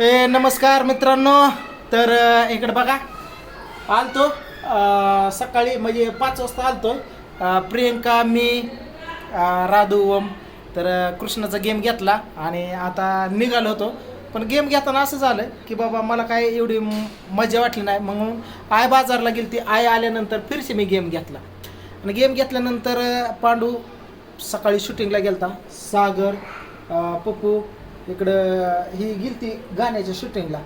ए नमस्कार मित्रांनो. तर इकडे बघा. आलतो. सकाळी म्हणजे पाच वाजता आलतो प्रियंका मी राधू ओम. तर कृष्णाचा गेम घेतला आणि आता निघालो होतो. पण गेम घेताना असं झालं की बाबा मला काय एवढी मजा वाटली नाही. म्हणून आय बाजारला गेली ती आय आल्यानंतर फिरशी मी गेम घेतला. आणि गेम घेतल्यानंतर पांडू सकाळी शूटिंगला गेलता. सागर पप्पू इकडं ही गेलती गाण्याच्या शूटिंगला.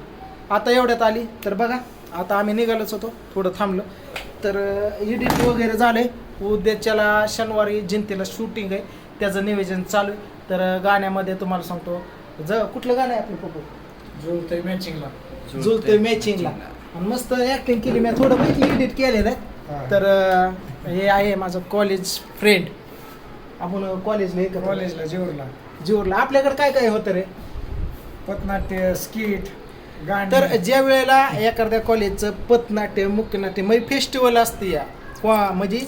आता एवढ्यात आली तर बघा आता आम्ही निघालोच होतो थोडं थांबलो. तर एडिट वगैरे झालं आहे उद्याच्याला शनिवारी जिंतीला शूटिंग आहे त्याचं नियोजन चालू आहे. तर गाण्यामध्ये तुम्हाला सांगतो ज कुठलं गाणं आहे आपलं पप्पू? जुळतंय मॅचिंगला जुळतोय मॅचिंगला आणि मस्त ऍक्टिंग केली मी थोडं माहिती एडिट केलेलं आहे. तर हे आहे माझं कॉलेज फ्रेंड आपण कॉलेजला एकत्र कॉलेजला जेवरला जीवरला. आपल्याकडे काय काय होतं रे? पथनाट्य स्किट गाणी. तर ज्या वेळेला एखाद्या कॉलेजचं पथनाट्य मुख्यनाट्य म्हणजे फेस्टिवल असते या किंवा म्हणजे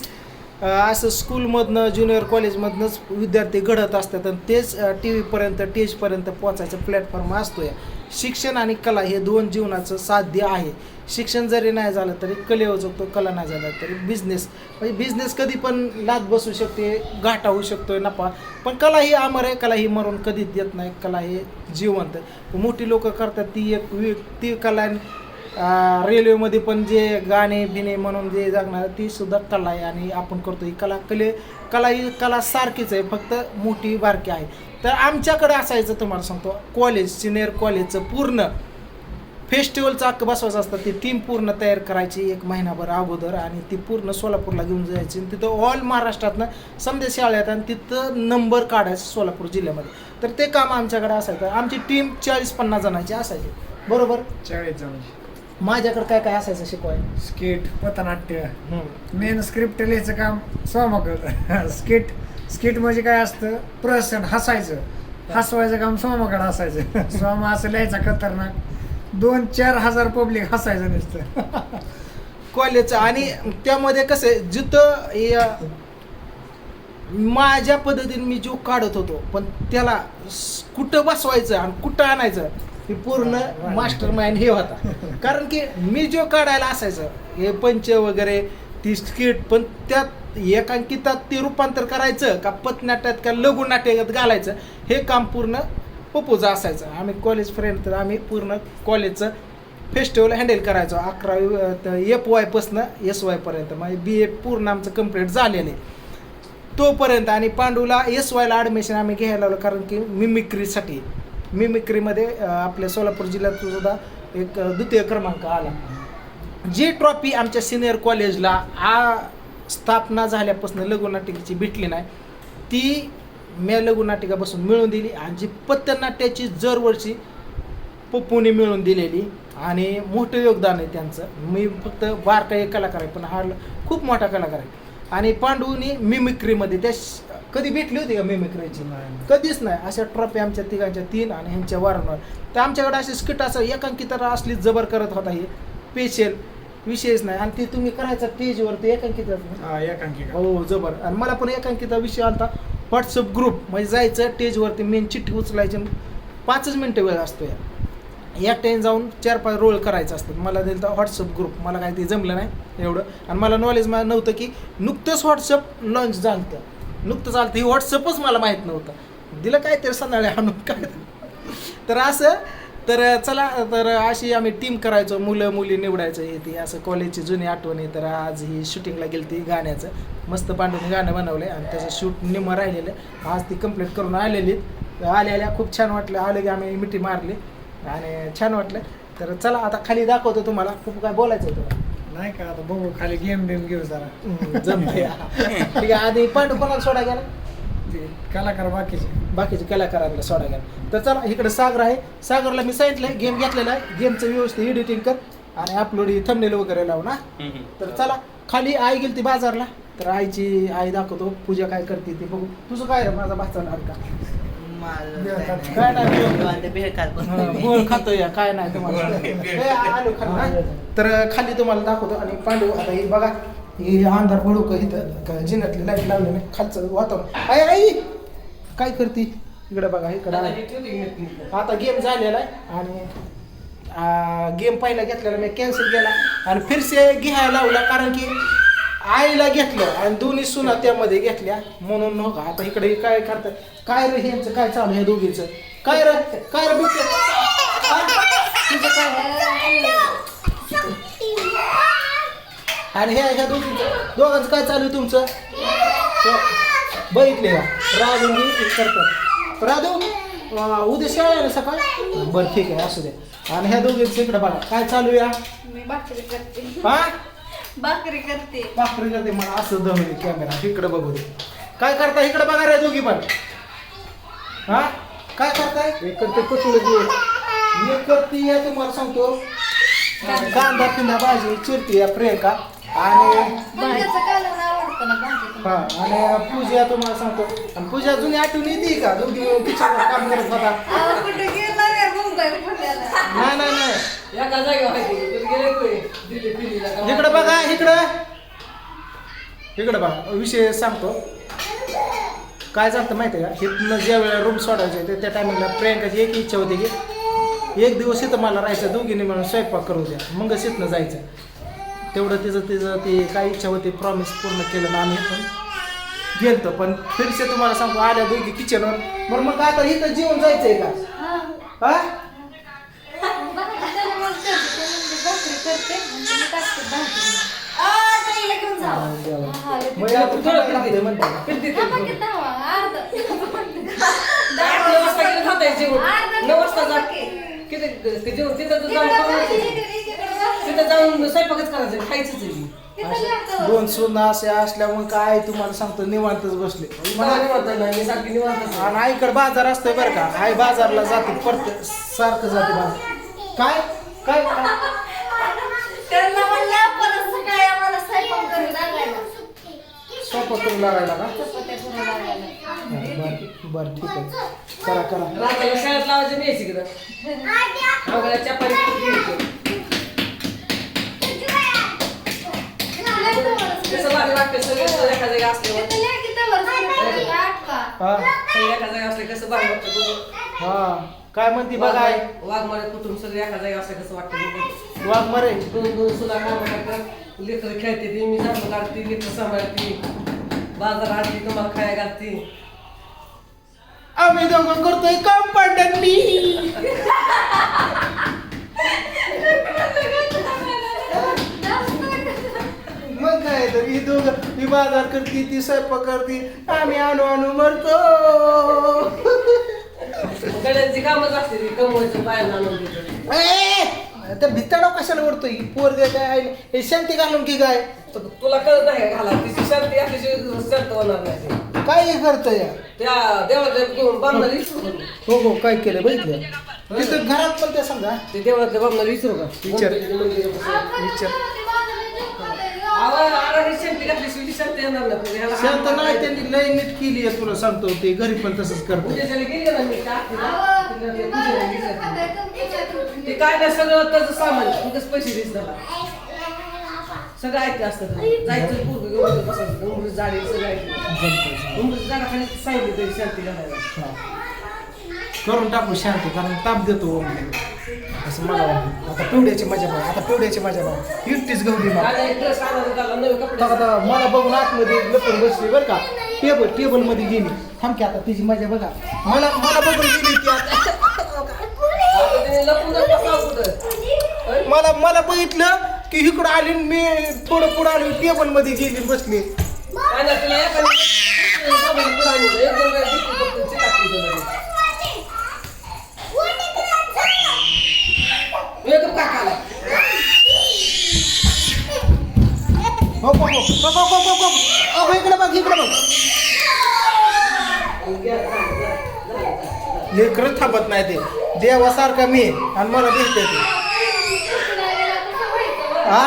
अं, असं स्कूलमधनं ज्युनियर कॉलेजमधनंच विद्यार्थी घडत असतात आणि तेच टी व्हीपर्यंत टेजपर्यंत पोचायचं प्लॅटफॉर्म असतो या. शिक्षण आणि कला हे दोन जीवनाचं साध्य आहे. शिक्षण जरी नाही झालं तरी कलेवर जगतो कला नाही झालं तरी बिझनेस म्हणजे बिझनेस कधी पण लाद बसू शकते घाटा होऊ शकतो नफा. पण कला ही अमर आहे कला ही मरून कधीच देत नाही कला हे जिवंत. आहे. मोठी लोक करतात ती एक ती कला रेल्वेमध्ये पण जे गाणे बिणे म्हणून जे जगणार ती सुद्धा कला आहे आणि आपण करतो ही कला कले कला ही कला सारखीच आहे फक्त मोठी बारकी आहे. तर आमच्याकडे असायचं तुम्हाला सांगतो कॉलेज सिनियर कॉलेजचं पूर्ण फेस्टिवलचं अक्क बसवायचं असतं. ती टीम पूर्ण तयार करायची एक महिनाभर अगोदर आणि ती पूर्ण सोलापूरला घेऊन जायची आणि तिथं ऑल महाराष्ट्रातनं संदेश शाळेत आणि तिथं नंबर काढायचं सोलापूर जिल्ह्यामध्ये. तर ते काम आमच्याकडे असायचं. आमची टीम चाळीस पन्नास जणांची असायची. बरोबर? चाळीस जणांची. माझ्याकडे काय काय असायचं शिकवायला? स्किट पथनाट्य. मेन स्क्रिप्ट लिहायचं काम सोमाकडं स्किट स्किट म्हणजे काय असतं? प्रसन्न हसायचं. हसवायचं काम सोमाकडं असायचं. सोमा असं लिहायचा खतरनाक. दोन चार हजार पब्लिक हसायचं नुसतं. कॉलेजचं आणि त्यामध्ये कसं आहे, जिथं माझ्या पद्धतीने मी जो काढत होतो पण त्याला कुठं बसवायचं आणि कुठं आणायचं? हे पूर्ण मास्टर माइंड हे होता. कारण की मी जो काढायला असायचं हे पंच वगैरे ती स्किट पण त्यात एकांकितात ते रूपांतर करायचं का पथनाट्यात का लघुनाट्यात घालायचं हे काम पूर्ण पप्पूचं असायचं. आम्ही कॉलेज फ्रेंड तर आम्ही पूर्ण कॉलेजचं फेस्टिवल हँडल करायचो. अकरावी एफ वायपासनं एस वायपर्यंत म्हणजे बी ए पूर्ण आमचं कंप्लीट झालेलं आहे. तोपर्यंत आणि पांडूला एस वायला ॲडमिशन आम्ही घ्यायला लागलो कारण की मिमिक्रीसाठी मिमिक्रीमध्ये आपल्या सोलापूर जिल्ह्यात सुद्धा एक द्वितीय क्रमांक आला. जी ट्रॉफी आमच्या सिनियर कॉलेजला आ स्थापना झाल्यापासून लघुनाटिकेची भेटली नाही ती मी लघुनाटिकापासून मिळवून दिली आणि जी पथनाट्याची दरवर्षी पप्पूने मिळवून दिलेली आणि मोठं योगदान आहे त्यांचं. मी फक्त बारकाई कलाकार आहे पण हा खूप मोठा कलाकार आहे. आणि पांडूनी मिमिक्रीमध्ये त्या कधी भेटली होती का मिमिक्रीची कधीच नाही. अशा ट्रॉफी आमच्या तिघांच्या तीन आणि ह्यांच्या वारंवार तर आमच्याकडे असे स्किट असं एकांकित असली जबर करत होता हे. स्पेशल विषयच नाही. आणि ते तुम्ही करायचा स्टेजवरती एकांकित हा एकांकिका हो जबर. आणि मला पण एकांकिता विषय आलता. व्हॉट्सअप ग्रुप म्हणजे जायचं स्टेजवरती मेन चिठ्ठी उचलायची. पाचच मिनटं वेळ असतो या. एकट्याने जाऊन चार पाच रोल करायचं असतं. मला दिलं तर व्हॉट्सअप ग्रुप मला काय ते जमलं नाही एवढं. आणि मला नॉलेज मला नव्हतं की नुकतंच व्हॉट्सअप लॉन्च झालं नुकतंच आलं ही व्हॉट्सअपच मला माहीत नव्हतं. दिलं काय तरी संध्याकाळी आणून काय तर. असं तर चला तर अशी आम्ही टीम करायचो मुलं मुली निवडायचं हे ती असं कॉलेजची जुनी आठवणी तर आज ही शूटिंगला गेली ती गाण्याचं. मस्त पांडूने गाणं बनवलं आणि त्याचं शूट निम्मं राहिलेलं. आज ती कंप्लीट करून आलेली. आल्या आल्या खूप छान वाटलं. आले की आम्ही मिठी मारली. आणि छान वाटलं. तर चला आता खाली दाखवतो तुम्हाला. खूप काय बोलायचं होतं नाही का? आता बघू खाली गेम बेम घेऊ जरा. जमते ठीक आहे आधी पांडू कोणाला सोडा गेला? ते कलाकार बाकीचे. बाकीचे कलाकारांना सोडा गेला. तर चला इकडे सागर आहे. सागरला मी सांगितलंय गेम घेतलेला आहे. गेमचं व्यवस्थित एडिटिंग कर आणि अपलोड थंबनेल वगैरे लावू ना. तर चला खाली आई गेली ती बाजारला. तर आईची आई दाखवतो पूजा काय करते ते बघू. तुझं काय रे माझा भाचा लाडका काय नाही हा, गोळ खातोय या, काय नाही तुम्हाला. हा. तर खाली तुम्हाला दाखवतो आणि पांडू आता हे बघा हे अंधार पडू का इथं? जिन्यातली लाइट लावली नाही? खालचं वातावरण. आई आई! काय करते? इकडे बघा इकडे. हे. आता गेम झालेला आहे आणि गेम पहिला घेतलेला मी कॅन्सल केला. आणि फिरसे घ्यायला लावला कारण की आईला घेतलं आणि दोन्ही सुना त्यामध्ये घेतल्या. म्हणून हो का आता इकडे काय करतात? काय रे ह्यांचं? काय चालू आहे दोघींचं? काय रे? काय रे? हा? तुझं काय? आणि ह्या ह्या दोघींचं? दोघांचं काय चालू आहे तुमचं? बघितले का? राजून करतात राजू अं, उद्या शाळा आहे ना सकाळ? बरं ठीक आहे असू दे. आणि ह्या दोघींचं इकडे बघा. काय चालू या? मी भाकरी करते. भाकरी करते मला असं दमले कॅमेरा इकडे बघू दे. काय करता इकडे बघा रे दोघी पण. हा? काय करताय? एक करते कुठलं एक करते या तुम्हाला सांगतो. कांदा पिंदा भाजी चिरते या प्रियंका. आणि हा आणि पूजा तुम्हाला सांगतो. आणि पूजा जुनी आठवण येते का? दोघी किचनवर काम करत होता. कुठे गेला रे मुंबई पुण्याला? नाही नाही नाही. इकडे बघा इकडं. इकडे बघा विषय सांगतो. काय झालं माहिती आहे का? इथनं ज्या वेळेला रूम सोडायचे ते त्या टायमिंगला प्रियंकाची एक इच्छा होती की एक दिवस इथं मला राहायचं दोघींनी मिळून स्वयंपाक करू द्या. मग इथनं जायचं. तेवढं तिचं तिचं ती काय इच्छा होती प्रॉमिस पूर्ण केलं ना आम्ही पण. गेलतो पण फिरसे तुम्हाला सांगतो आल्या दोघी किचनवर बरं मग आता इथं जेवण जायचंय का? हा? स्वयंपाकच करायचं खायचंच. दोन सुना असे असल्यामुळे काय तुम्हाला सांगतो निवांतच बसले. आणि आईकडे बाजार असतोय बरं का आई बाजारला जाते परत सारखं जाते बाजार काय काय त्यांना म्हणलं परत सकाळी आम्हाला स्वयंपाक करू लागायला. करू लागायला का. बरं बरं ठीक आहे करा करा शाळेत लावायची नाही. बघायला चपाती कुठली घ्यायची. लय जवळच. कसं भारी वाटतं सगळे सगळे एका जागी असल्यावर? हा सगळे एका जागी असले कसं भारी वाटतं बघू. हा काय म्हणते बघा आई वाघमारे कुटुंब सगळे एका जागी असले कसं वाटतं बघू. वाघ मरे दोन दोन सुना काम करतात लेकरं खेळते ती मी झाडू काढते लेकरं सांभाळते बाजार आणते तुम्हाला खाया घालते. आम्ही दोघं करतोय काम पांड्यांनी मग काय तर ही दोघं ही बाजार करते ती स्वयंपाक करते आम्ही आणू आणू मरतो. गड्यांची कामच असते ती कमवायचं बाहेर आणून देतो. ए, त्या भित्ताडा कशाला ओढतोय? पोर काय हे शांती घालून की काय? तुला कळत नाही का घाला तिची शांती शांत होणार नाही ती. काय करतोय? त्या देवाच्या घेऊन बांधणार विसरू का? हो हो काय केलं बघितलं. तिथं घरात पण ते समजा. ते देवाच्या बांधणार विसरू का? विचार. विचार आवाज शांती शांती येणार नाही. म्हणजे ह्याला शांत हात नाही मारायचा. त्यांनी लय नीट केली आहे तुला सांगतो. ते घरी पण तसंच करतो गेली ना मी त्या तिला? ते पूजेला गेली. ते? काय नाही सगळं त्याचं सामान. उगाच पैसे देस त्याला सगळं ऐकते असतं. जायचं पोरगं घेऊन बसायचं उमरीच झाडी सगळं ऐकते उमरीच झाडा खाली सांगितली तरी शांती घालायला. हा. करून टाकू शांती कारण ताप देतो ओम. असं मला वाटतं. आता पिवड्याची मजा बघा आता पिवड्याची मजा बघा एकटीच गौरी मला माझा एक ड्रेस आणायचा त्याला नवे कपडे आता आता मला बघून आतमध्ये लपून बसली बरं का. टेबल टेबलमध्ये गेली. थांब की आता तिची मजा बघा. मला मला बघून गेली ती आता. लपून मला मला बघितलं की इकडं आली मी थोडं पुढं आली टेबलमध्ये गेली बसली. हो हो, हो, हो, हो बघ थांबत नाही ते. देवासारखा मी आणि मला भेटते ते. हा?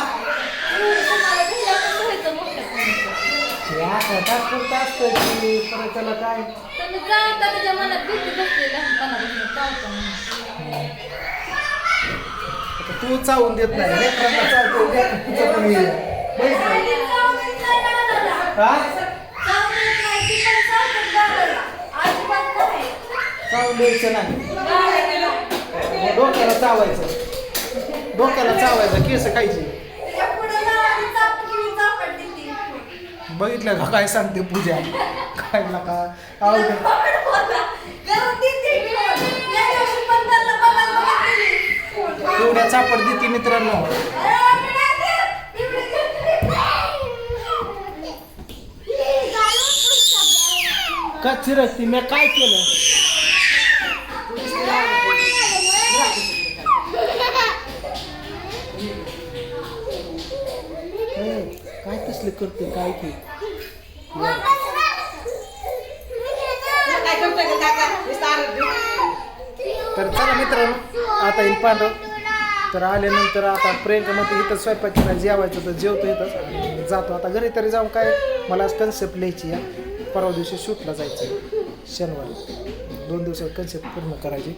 त्याला काय? तू चावून देत नाही लेकरांना चावतो लेकरांचं चावून द्यायचं नाही. डोक्याला चावायचं. डोक्याला चावायचं केस खायची. बघितलं का काय सांगते पूजा? काय नका एवढ्या चापड देते मित्रांनो. का चिरकती? मी काय केलं हे, काय कसले करते काय की? काय. तर चला मित्रांनो आता येईल पांढरं. तर आल्यानंतर आता प्रियंका म्हणते इथं स्वयंपाक केला जेवायचं तर जेवतो आणि जातो. आता घरी तरी जाऊन काय मला आज कन्सेप्ट लिहायची आहे. परवा दिवशी शूटला जायचं आहे. शनिवारी. दोन दिवसात कन्सेप्ट पूर्ण करायची.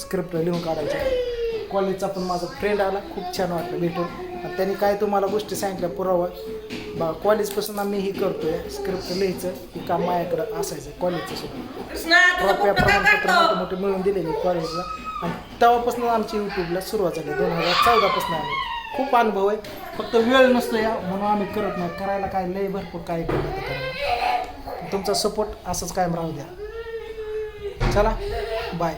स्क्रिप्ट लिहून काढायची. कॉलेजचा पण माझा फ्रेंड आला. खूप छान वाटलं भेटून. आणि त्यांनी काय तुम्हाला गोष्टी सांगितल्या पुरावा. बा कॉलेजपासून आम्ही ही करतोय स्क्रिप्ट लिहायचं ही काम माझ्याकडं असायचं कॉलेजचं सुद्धा ट्रॉफ्या प्रमाणपत्र? मोठे मोठे मिळून दिलेले कॉलेजला आणि तेव्हापासून आमची यूट्यूबला सुरुवात झाली दोन हजार चौदापासून आम्ही. खूप अनुभव आहे. फक्त वेळ नसतो या म्हणून आम्ही करत नाही. करायला काय लय भरपूर काय करायला. तुमचा सपोर्ट असंच कायम राहू द्या. चला बाय